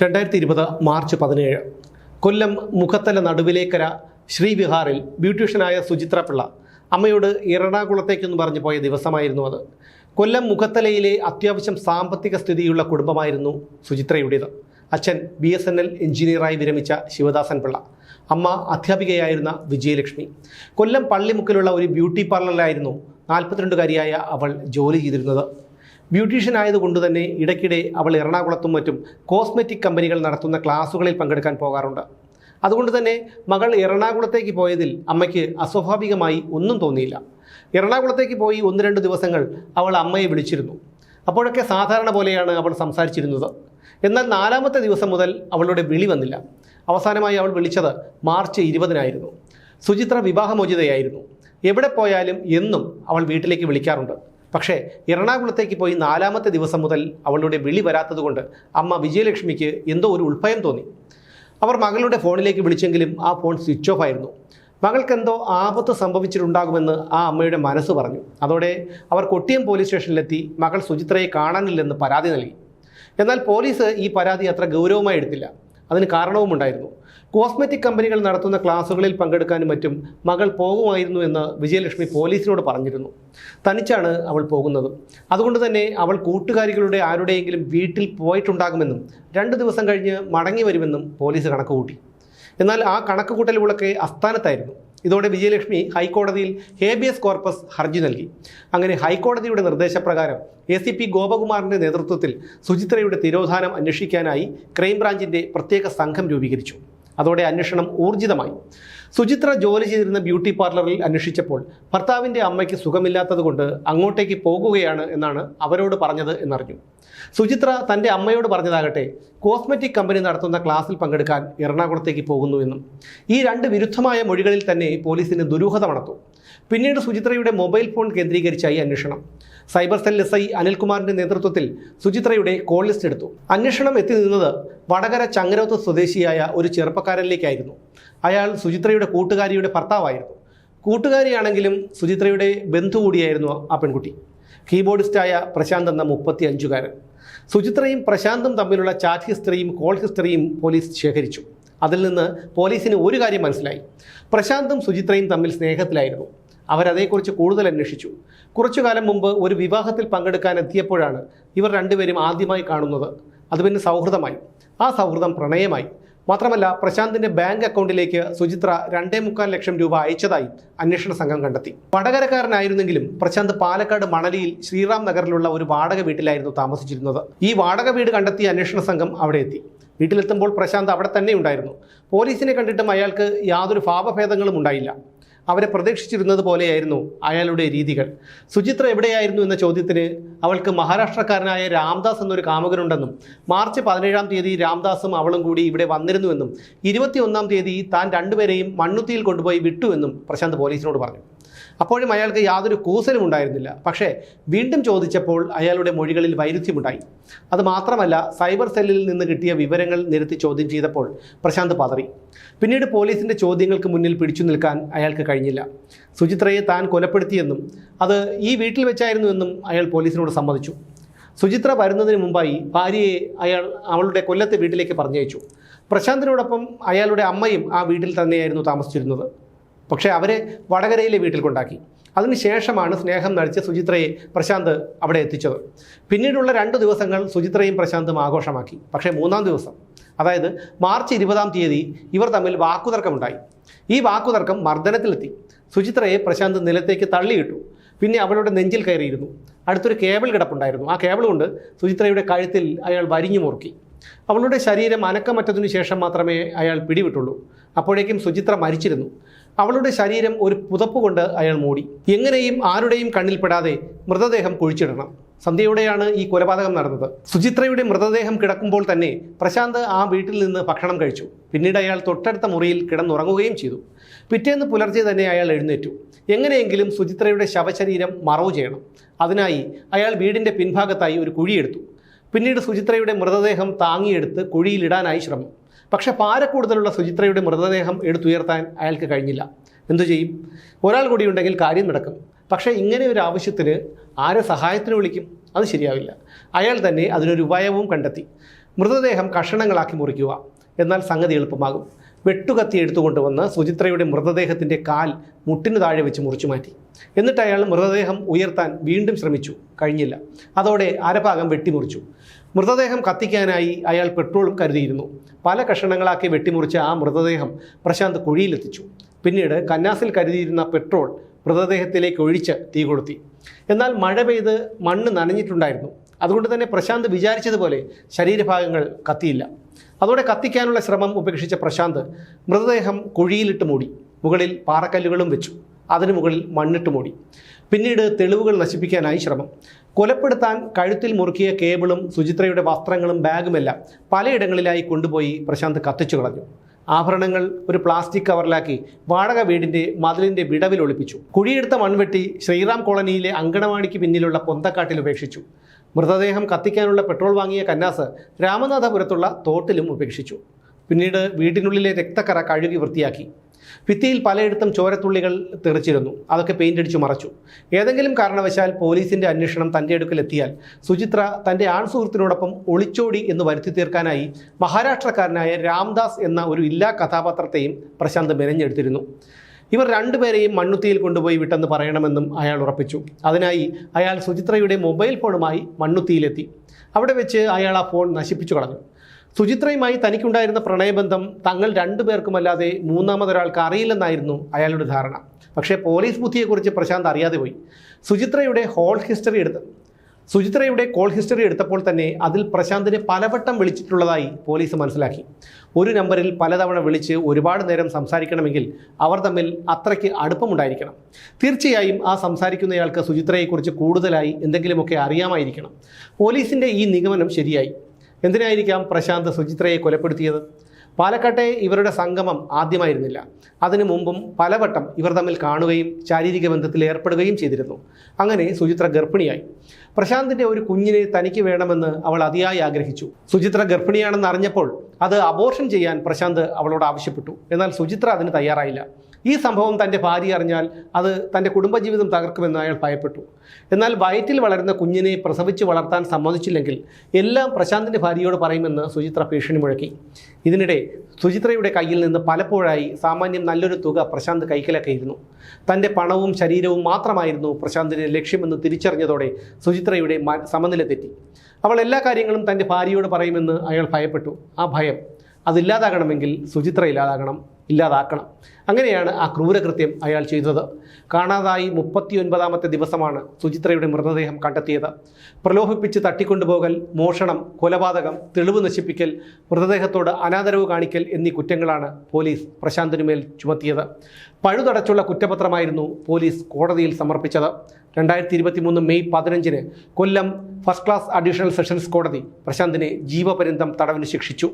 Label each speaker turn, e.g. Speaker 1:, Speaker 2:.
Speaker 1: രണ്ടായിരത്തി ഇരുപത് മാർച്ച് പതിനേഴ്. കൊല്ലം മുഖത്തല നടുവിലേക്കര ശ്രീവിഹാറിൽ ബ്യൂട്ടീഷ്യനായ സുചിത്ര പിള്ള അമ്മയോട് എറണാകുളത്തേക്കെന്ന് പറഞ്ഞു പോയ ദിവസമായിരുന്നു അത്. കൊല്ലം മുഖത്തലയിലെ അത്യാവശ്യം സാമ്പത്തിക സ്ഥിതിയുള്ള കുടുംബമായിരുന്നു സുചിത്രയുടേത്. അച്ഛൻ ബി എസ് എൻ എൽ എഞ്ചിനീയറായി വിരമിച്ച ശിവദാസൻ പിള്ള അമ്മ അധ്യാപികയായിരുന്ന വിജയലക്ഷ്മി. കൊല്ലം പള്ളിമുക്കിലുള്ള ഒരു ബ്യൂട്ടി പാർലറിലായിരുന്നു നാൽപ്പത്തിരണ്ടുകാരിയായ അവൾ ജോലി ചെയ്തിരുന്നത്. ബ്യൂട്ടീഷ്യൻ ആയതുകൊണ്ട് തന്നെ ഇടയ്ക്കിടെ അവൾ എറണാകുളത്തും മറ്റും കോസ്മെറ്റിക് കമ്പനികൾ നടത്തുന്ന ക്ലാസുകളിൽ പങ്കെടുക്കാൻ പോകാറുണ്ട്. അതുകൊണ്ട് തന്നെ മകൾ എറണാകുളത്തേക്ക് പോയതിൽ അമ്മയ്ക്ക് അസ്വാഭാവികമായി ഒന്നും തോന്നിയില്ല. എറണാകുളത്തേക്ക് പോയി ഒന്ന് രണ്ട് ദിവസങ്ങൾ അവൾ അമ്മയെ വിളിച്ചിരുന്നു. അപ്പോഴൊക്കെ സാധാരണ പോലെയാണ് അവൾ സംസാരിച്ചിരുന്നത്. എന്നാൽ നാലാമത്തെ ദിവസം മുതൽ അവളുടെ വിളി വന്നില്ല. അവസാനമായി അവൾ വിളിച്ചത് മാർച്ച് ഇരുപതിനായിരുന്നു. സുചിത്ര വിവാഹമോചിതയായിരുന്നു. എവിടെ പോയാലും എന്നും അവൾ വീട്ടിലേക്ക് വിളിക്കാറുണ്ട്. പക്ഷേ എറണാകുളത്തേക്ക് പോയി നാലാമത്തെ ദിവസം മുതൽ അവളുടെ വിളി വരാത്തതുകൊണ്ട് അമ്മ വിജയലക്ഷ്മിക്ക് എന്തോ ഒരു ഉൾഭയം തോന്നി. അവർ മകളുടെ ഫോണിലേക്ക് വിളിച്ചെങ്കിലും ആ ഫോൺ സ്വിച്ച് ഓഫ് ആയിരുന്നു. മകൾക്കെന്തോ ആപത്ത് സംഭവിച്ചിട്ടുണ്ടാകുമെന്ന് ആ അമ്മയുടെ മനസ്സ് പറഞ്ഞു. അതോടെ അവർ കൊട്ടിയം പോലീസ് സ്റ്റേഷനിലെത്തി മകൾ സുചിത്രയെ കാണാനില്ലെന്ന് പരാതി നൽകി. എന്നാൽ പോലീസ് ഈ പരാതി അത്ര ഗൗരവമായി എടുത്തില്ല. അതിന് കാരണവുമുണ്ടായിരുന്നു. കോസ്മെറ്റിക് കമ്പനികൾ നടത്തുന്ന ക്ലാസുകളിൽ പങ്കെടുക്കാനും മറ്റും മകൾ പോകുമായിരുന്നു എന്ന് വിജയലക്ഷ്മി പോലീസിനോട് പറഞ്ഞിരുന്നു. തനിച്ചാണ് അവൾ പോകുന്നത്. അതുകൊണ്ട് തന്നെ അവൾ കൂട്ടുകാരികളുടെ ആരുടെയെങ്കിലും വീട്ടിൽ പോയിട്ടുണ്ടാകുമെന്നും രണ്ട് ദിവസം കഴിഞ്ഞ് മടങ്ങി വരുമെന്നും പോലീസ് കണക്കുകൂട്ടി. എന്നാൽ ആ കണക്കുകൂട്ടലുകളൊക്കെ അസ്ഥാനത്തായിരുന്നു ഇതോടെ വിജയലക്ഷ്മി ഹൈക്കോടതിയിൽ ഹേബിയസ് കോർപ്പസ് ഹർജി നൽകി. അങ്ങനെ ഹൈക്കോടതിയുടെ നിർദ്ദേശപ്രകാരം എ സി പി ഗോപകുമാറിന്റെ നേതൃത്വത്തിൽ സുചിത്രയുടെ തിരോധാനം അന്വേഷിക്കാനായി ക്രൈംബ്രാഞ്ചിന്റെ പ്രത്യേക സംഘം രൂപീകരിച്ചു. അതോടെ അന്വേഷണം ഊർജിതമായി. സുചിത്ര ജോലി ചെയ്തിരുന്ന ബ്യൂട്ടി പാർലറിൽ അന്വേഷിച്ചപ്പോൾ ഭർത്താവിന്റെ അമ്മയ്ക്ക് സുഖമില്ലാത്തതുകൊണ്ട് അങ്ങോട്ടേക്ക് പോകുകയാണ് എന്നാണ് അവരോട് പറഞ്ഞത് എന്നറിഞ്ഞു. സുചിത്ര തന്റെ അമ്മയോട് പറഞ്ഞതാകട്ടെ കോസ്മെറ്റിക് കമ്പനി നടത്തുന്ന ക്ലാസ്സിൽ പങ്കെടുക്കാൻ എറണാകുളത്തേക്ക് പോകുന്നു എന്നും ഈ രണ്ട് വിരുദ്ധമായ മൊഴികളിൽ തന്നെ പോലീസിന് ദുരൂഹത മണത്തു. പിന്നീട് സുചിത്രയുടെ മൊബൈൽ ഫോൺ കേന്ദ്രീകരിച്ചായി അന്വേഷണം. സൈബർ സെൽ എസ് ഐ അനിൽകുമാറിന്റെ നേതൃത്വത്തിൽ സുചിത്രയുടെ കോൾ ലിസ്റ്റ് എടുത്തു. അന്വേഷണം എത്തി നിന്നത് വടകര ചങ്ങരോത്ത് സ്വദേശിയായ ഒരു ചെറുപ്പക്കാരനിലേക്കായിരുന്നു. അയാൾ സുചിത്രയുടെ കൂട്ടുകാരിയുടെ ഭർത്താവായിരുന്നു. കൂട്ടുകാരിയാണെങ്കിലും സുചിത്രയുടെ ബന്ധു കൂടിയായിരുന്നു ആ പെൺകുട്ടി. കീബോർഡിസ്റ്റായ പ്രശാന്ത് എന്ന മുപ്പത്തി അഞ്ചുകാരൻ സുചിത്രയും പ്രശാന്തും തമ്മിലുള്ള ചാറ്റ് ഹിസ്റ്ററിയും കോൾ ഹിസ്റ്ററിയും പോലീസ് ശേഖരിച്ചു. അതിൽ നിന്ന് പോലീസിന് ഒരു കാര്യം മനസ്സിലായി. പ്രശാന്തും സുചിത്രയും തമ്മിൽ സ്നേഹത്തിലായിരുന്നു. അവരതേക്കുറിച്ച് കൂടുതൽ അന്വേഷിച്ചു. കുറച്ചു കാലം മുമ്പ് ഒരു വിവാഹത്തിൽ പങ്കെടുക്കാൻ എത്തിയപ്പോഴാണ് ഇവർ രണ്ടുപേരും ആദ്യമായി കാണുന്നത്. അത് പിന്നെ സൗഹൃദമായി. ആ സൗഹൃദം പ്രണയമായി. മാത്രമല്ല പ്രശാന്തിന്റെ ബാങ്ക് അക്കൗണ്ടിലേക്ക് സുചിത്ര രണ്ടേ മുക്കാൽ ലക്ഷം രൂപ അയച്ചതായി അന്വേഷണ സംഘം കണ്ടെത്തി. വടകരക്കാരനായിരുന്നെങ്കിലും പ്രശാന്ത് പാലക്കാട് മണലിയിൽ ശ്രീറാം നഗറിലുള്ള ഒരു വാടക വീട്ടിലായിരുന്നു താമസിച്ചിരുന്നത്. ഈ വാടക വീട് കണ്ടെത്തിയ അന്വേഷണ സംഘം അവിടെ എത്തി. വീട്ടിലെത്തുമ്പോൾ പ്രശാന്ത് അവിടെ തന്നെ ഉണ്ടായിരുന്നു. പോലീസിനെ കണ്ടിട്ടും അയാൾക്ക് യാതൊരു ഭാവഭേദങ്ങളും ഉണ്ടായില്ല. അവരെ പ്രതീക്ഷിച്ചിരുന്നത് പോലെയായിരുന്നു അയാളുടെ രീതികൾ. സുചിത്ര എവിടെയായിരുന്നു എന്ന ചോദ്യത്തിന് അവൾക്ക് മഹാരാഷ്ട്രക്കാരനായ രാംദാസ് എന്നൊരു കാമുകനുണ്ടെന്നും മാർച്ച് പതിനേഴാം തീയതി രാംദാസും അവളും കൂടി ഇവിടെ വന്നിരുന്നുവെന്നും ഇരുപത്തിയൊന്നാം തീയതി താൻ രണ്ടുപേരെയും മണ്ണുത്തിയിൽ കൊണ്ടുപോയി വിട്ടുവെന്നും പ്രശാന്ത് പോലീസിനോട് പറഞ്ഞു. അപ്പോഴും അയാൾക്ക് യാതൊരു കൂസലും ഉണ്ടായിരുന്നില്ല. പക്ഷേ വീണ്ടും ചോദിച്ചപ്പോൾ അയാളുടെ മൊഴികളിൽ വൈരുദ്ധ്യമുണ്ടായി. അത് മാത്രമല്ല സൈബർ സെല്ലിൽ നിന്ന് കിട്ടിയ വിവരങ്ങൾ നിരത്തി ചോദ്യം ചെയ്തപ്പോൾ പ്രശാന്ത് പതറി. പിന്നീട് പോലീസിന്റെ ചോദ്യങ്ങൾക്ക് മുന്നിൽ പിടിച്ചു നിൽക്കാൻ അയാൾക്ക് കഴിഞ്ഞില്ല. സുചിത്രയെ താൻ കൊലപ്പെടുത്തിയെന്നും അത് ഈ വീട്ടിൽ വെച്ചായിരുന്നു എന്നും അയാൾ പോലീസിനോട് സമ്മതിച്ചു. സുചിത്ര വരുന്നതിന് മുമ്പായി ഭാര്യയെ അയാൾ അവളുടെ കൊല്ലത്തെ വീട്ടിലേക്ക് പറഞ്ഞയച്ചു. പ്രശാന്തിനോടൊപ്പം അയാളുടെ അമ്മയും ആ വീട്ടിൽ തന്നെയായിരുന്നു താമസിച്ചിരുന്നത്. പക്ഷേ അവരെ വടകരയിലെ വീട്ടിൽ കൊണ്ടാക്കി അതിനുശേഷമാണ് സ്നേഹം നടിച്ച സുചിത്രയെ പ്രശാന്ത് അവിടെ എത്തിച്ചത്. പിന്നീടുള്ള രണ്ട് ദിവസങ്ങൾ സുചിത്രയും പ്രശാന്തും ആഘോഷമാക്കി. പക്ഷേ മൂന്നാം ദിവസം അതായത് മാർച്ച് ഇരുപതാം തീയതി ഇവർ തമ്മിൽ വാക്കുതർക്കമുണ്ടായി. ഈ വാക്കുതർക്കം മർദ്ദനത്തിലെത്തി. സുചിത്രയെ പ്രശാന്ത് നിലത്തേക്ക് തള്ളിയിട്ടു. പിന്നെ അവളുടെ നെഞ്ചിൽ കയറിയിരുന്നു. അടുത്തൊരു കേബിൾ കിടപ്പുണ്ടായിരുന്നു. ആ കേബിൾ കൊണ്ട് സുചിത്രയുടെ കഴുത്തിൽ അയാൾ വരിഞ്ഞു മുറുക്കി അവളുടെ ശരീരം അനക്കമറ്റതിനു ശേഷം മാത്രമേ അയാൾ പിടിവിട്ടുള്ളൂ. അപ്പോഴേക്കും സുചിത്ര മരിച്ചിരുന്നു. അവളുടെ ശരീരം ഒരു പുതപ്പ് കൊണ്ട് അയാൾ മൂടി. എങ്ങനെയും ആരുടെയും കണ്ണിൽപ്പെടാതെ മൃതദേഹം കുഴിച്ചിടണം. സന്ധ്യയോടെയാണ് ഈ കൊലപാതകം നടന്നത്. സുചിത്രയുടെ മൃതദേഹം കിടക്കുമ്പോൾ തന്നെ പ്രശാന്ത് ആ വീട്ടിൽ നിന്ന് ഭക്ഷണം കഴിച്ചു. പിന്നീട് അയാൾ തൊട്ടടുത്ത മുറിയിൽ കിടന്നുറങ്ങുകയും ചെയ്തു. പിറ്റേന്ന് പുലർച്ചെ തന്നെ അയാൾ എഴുന്നേറ്റു. എങ്ങനെയെങ്കിലും സുചിത്രയുടെ ശവശരീരം മറവ് ചെയ്യണം. അതിനായി അയാൾ വീടിന്റെ പിൻഭാഗത്തായി ഒരു കുഴിയെടുത്തു. പിന്നീട് സുചിത്രയുടെ മൃതദേഹം താങ്ങിയെടുത്ത് കുഴിയിലിടാനായി ശ്രമം. പക്ഷേ പാരക്കൂടുതലുള്ള സുചിത്രയുടെ മൃതദേഹം എടുത്തുയർത്താൻ അയാൾക്ക് കഴിഞ്ഞില്ല. എന്തു ചെയ്യും? ഒരാൾ കൂടി ഉണ്ടെങ്കിൽ കാര്യം നടക്കും. പക്ഷേ ഇങ്ങനെ ഒരു ആവശ്യത്തിന് ആരെ സഹായത്തിന് വിളിക്കും? അത് ശരിയാവില്ല. അയാൾ തന്നെ അതിനൊരു ഉപായവും കണ്ടെത്തി. മൃതദേഹം കഷണങ്ങളാക്കി മുറിക്കുക. എന്നാൽ സംഗതി എളുപ്പമാകും. വെട്ടുകത്തി എടുത്തുകൊണ്ടുവന്ന് സുചിത്രയുടെ മൃതദേഹത്തിന്റെ കാൽ മുട്ടിന് താഴെ വെച്ച് മുറിച്ചു മാറ്റി. എന്നിട്ട് അയാൾ മൃതദേഹം ഉയർത്താൻ വീണ്ടും ശ്രമിച്ചു. കഴിഞ്ഞില്ല. അതോടെ അരഭാഗം വെട്ടിമുറിച്ചു. മൃതദേഹം കത്തിക്കാനായി അയാൾ പെട്രോളും കരുതിയിരുന്നു. പല കഷണങ്ങളാക്കി വെട്ടിമുറിച്ച ആ മൃതദേഹം പ്രശാന്ത് കുഴിയിലെത്തിച്ചു. പിന്നീട് കന്നാസിൽ കരുതിയിരുന്ന പെട്രോൾ മൃതദേഹത്തിലേക്ക് ഒഴിച്ച് തീ കൊളുത്തി. എന്നാൽ മഴ പെയ്ത് മണ്ണ് നനഞ്ഞിട്ടുണ്ടായിരുന്നു. അതുകൊണ്ട് തന്നെ പ്രശാന്ത് വിചാരിച്ചതുപോലെ ശരീരഭാഗങ്ങൾ കത്തിയില്ല. അതോടെ കത്തിക്കാനുള്ള ശ്രമം ഉപേക്ഷിച്ച പ്രശാന്ത് മൃതദേഹം കുഴിയിലിട്ട് മൂടി മുകളിൽ പാറക്കല്ലുകളും വെച്ചു. അതിനു മുകളിൽ മണ്ണിട്ട് മൂടി. പിന്നീട് തെളിവുകൾ നശിപ്പിക്കാനായി ശ്രമം. കൊലപ്പെടുത്താൻ കഴുത്തിൽ മുറുക്കിയ കേബിളും സുചിത്രയുടെ വസ്ത്രങ്ങളും ബാഗുമെല്ലാം പലയിടങ്ങളിലായി കൊണ്ടുപോയി പ്രശാന്ത് കത്തിച്ചു കളഞ്ഞു. ആഭരണങ്ങൾ ഒരു പ്ലാസ്റ്റിക് കവറിലാക്കി വാടക വീടിന്റെ മതിലിന്റെ വിടവിൽ ഒളിപ്പിച്ചു. കുഴിയെടുത്ത മൺവെട്ടി ശ്രീറാം കോളനിയിലെ അങ്കണവാടിക്ക് പിന്നിലുള്ള പൊന്തക്കാട്ടിൽ ഉപേക്ഷിച്ചു. മൃതദേഹം കത്തിക്കാനുള്ള പെട്രോൾ വാങ്ങിയ കന്നാസ് രാമനാഥപുരത്തുള്ള തോട്ടിലും ഉപേക്ഷിച്ചു. പിന്നീട് വീട്ടിനുള്ളിലെ രക്തക്കറ കഴുകി വൃത്തിയാക്കി. ഭിത്തിയിൽ പലയിടത്തും ചോരത്തുള്ളികൾ തെറിച്ചിരുന്നു. അതൊക്കെ പെയിന്റ് അടിച്ചു മറച്ചു. ഏതെങ്കിലും കാരണവശാൽ പോലീസിന്റെ അന്വേഷണം തന്റെ അടുക്കലെത്തിയാൽ സുചിത്ര തന്റെ ആൺ സുഹൃത്തിനോടൊപ്പം ഒളിച്ചോടി എന്ന് വരുത്തി തീർക്കാനായി മഹാരാഷ്ട്രക്കാരനായ രാംദാസ് എന്ന ഒരു ഇല്ലാ കഥാപാത്രത്തെയും പ്രശാന്ത് മെനഞ്ഞെടുത്തിരുന്നു. ഇവർ രണ്ടുപേരെയും മണ്ണുത്തിയിൽ കൊണ്ടുപോയി വിട്ടെന്ന് പറയണമെന്നും അയാൾ ഉറപ്പിച്ചു. അതിനായി അയാൾ സുചിത്രയുടെ മൊബൈൽ ഫോണുമായി മണ്ണുത്തിയിലെത്തി. അവിടെ വെച്ച് അയാൾ ആ ഫോൺ നശിപ്പിച്ചു കളഞ്ഞു. സുചിത്രയുമായി തനിക്കുണ്ടായിരുന്ന പ്രണയബന്ധം തങ്ങൾ രണ്ടുപേർക്കുമല്ലാതെ മൂന്നാമതൊരാൾക്ക് അറിയില്ലെന്നായിരുന്നു അയാളുടെ ധാരണ. പക്ഷേ പോലീസ് ബുദ്ധിയെക്കുറിച്ച് പ്രശാന്ത് അറിയാതെ പോയി. സുചിത്രയുടെ ഹോൾ ഹിസ്റ്ററി എടുത്ത് സുചിത്രയുടെ കോൾ ഹിസ്റ്ററി എടുത്തപ്പോൾ തന്നെ അതിൽ പ്രശാന്തിനെ പലവട്ടം വിളിച്ചിട്ടുള്ളതായി പോലീസ് മനസ്സിലാക്കി. ഒരു നമ്പറിൽ പലതവണ വിളിച്ച് ഒരുപാട് നേരം സംസാരിക്കണമെങ്കിൽ അവർ തമ്മിൽ അത്രയ്ക്ക് അടുപ്പമുണ്ടായിരിക്കണം. തീർച്ചയായും ആ സംസാരിക്കുന്നയാൾക്ക് സുചിത്രയെക്കുറിച്ച് കൂടുതലായി എന്തെങ്കിലുമൊക്കെ അറിയാമായിരിക്കണം. പോലീസിന്റെ ഈ നിഗമനം ശരിയായി. എന്തിനായിരിക്കാം പ്രശാന്ത് സുചിത്രയെ കൊലപ്പെടുത്തിയത്? പാലക്കാട്ടെ ഇവരുടെ സംഗമം ആദ്യമായിരുന്നില്ല. അതിനു മുമ്പും പലവട്ടം ഇവർ തമ്മിൽ കാണുകയും ശാരീരിക ബന്ധത്തിൽ ഏർപ്പെടുകയും ചെയ്തിരുന്നു. അങ്ങനെ സുചിത്ര ഗർഭിണിയായി. പ്രശാന്തിന്റെ ഒരു കുഞ്ഞിനെ തനിക്ക് വേണമെന്ന് അവൾ അതിയായി ആഗ്രഹിച്ചു. സുചിത്ര ഗർഭിണിയാണെന്ന് അറിഞ്ഞപ്പോൾ അത് അബോർഷൻ ചെയ്യാൻ പ്രശാന്ത് അവളോട് ആവശ്യപ്പെട്ടു. എന്നാൽ സുചിത്ര അതിന് തയ്യാറായില്ല. ഈ സംഭവം തന്റെ ഭാര്യ അറിഞ്ഞാൽ അത് തന്റെ കുടുംബജീവിതം തകർക്കുമെന്ന് അയാൾ ഭയപ്പെട്ടു. എന്നാൽ വയറ്റിൽ വളരുന്ന കുഞ്ഞിനെ പ്രസവിച്ച് വളർത്താൻ സമ്മതിച്ചില്ലെങ്കിൽ എല്ലാം പ്രശാന്തിന്റെ ഭാര്യയോട് പറയുമെന്ന് സുചിത്ര ഭീഷണി മുഴക്കി. ഇതിനിടെ സുചിത്രയുടെ കയ്യിൽ നിന്ന് പലപ്പോഴായി സാമാന്യം നല്ലൊരു തുക പ്രശാന്ത് കൈക്കലാക്കിയിരുന്നു തന്റെ പണവും ശരീരവും മാത്രമായിരുന്നു പ്രശാന്തിന്റെ ലക്ഷ്യമെന്ന് തിരിച്ചറിഞ്ഞതോടെ സുചിത്രയുടെ സമനില തെറ്റി അവൾ എല്ലാ കാര്യങ്ങളും തന്റെ ഭാര്യയോട് പറയുമെന്ന് അയാൾ ഭയപ്പെട്ടു. ആ ഭയം അതില്ലാതാകണമെങ്കിൽ സുചിത്ര ഇല്ലാതാകണം ഇല്ലാതാക്കണം. അങ്ങനെയാണ് ആ ക്രൂരകൃത്യം അയാൾ ചെയ്തത്. കാണാതായി മുപ്പത്തിയൊൻപതാമത്തെ ദിവസമാണ് സുചിത്രയുടെ മൃതദേഹം കണ്ടെത്തിയത്. പ്രലോഭിപ്പിച്ച് തട്ടിക്കൊണ്ടുപോകൽ മോഷണം കൊലപാതകം തെളിവ് നശിപ്പിക്കൽ മൃതദേഹത്തോട് അനാദരവ് കാണിക്കൽ എന്നീ കുറ്റങ്ങളാണ് പോലീസ് പ്രശാന്തിനുമേൽ ചുമത്തിയത്. പഴുതടച്ചുള്ള കുറ്റപത്രമായിരുന്നു പോലീസ് കോടതിയിൽ സമർപ്പിച്ചത്. രണ്ടായിരത്തി ഇരുപത്തി മൂന്ന് മെയ് പതിനഞ്ചിന് Kollam first class additional sessions കോടതി പ്രശാന്തിനെ ജീവപര്യന്തം തടവിന് ശിക്ഷിച്ചു.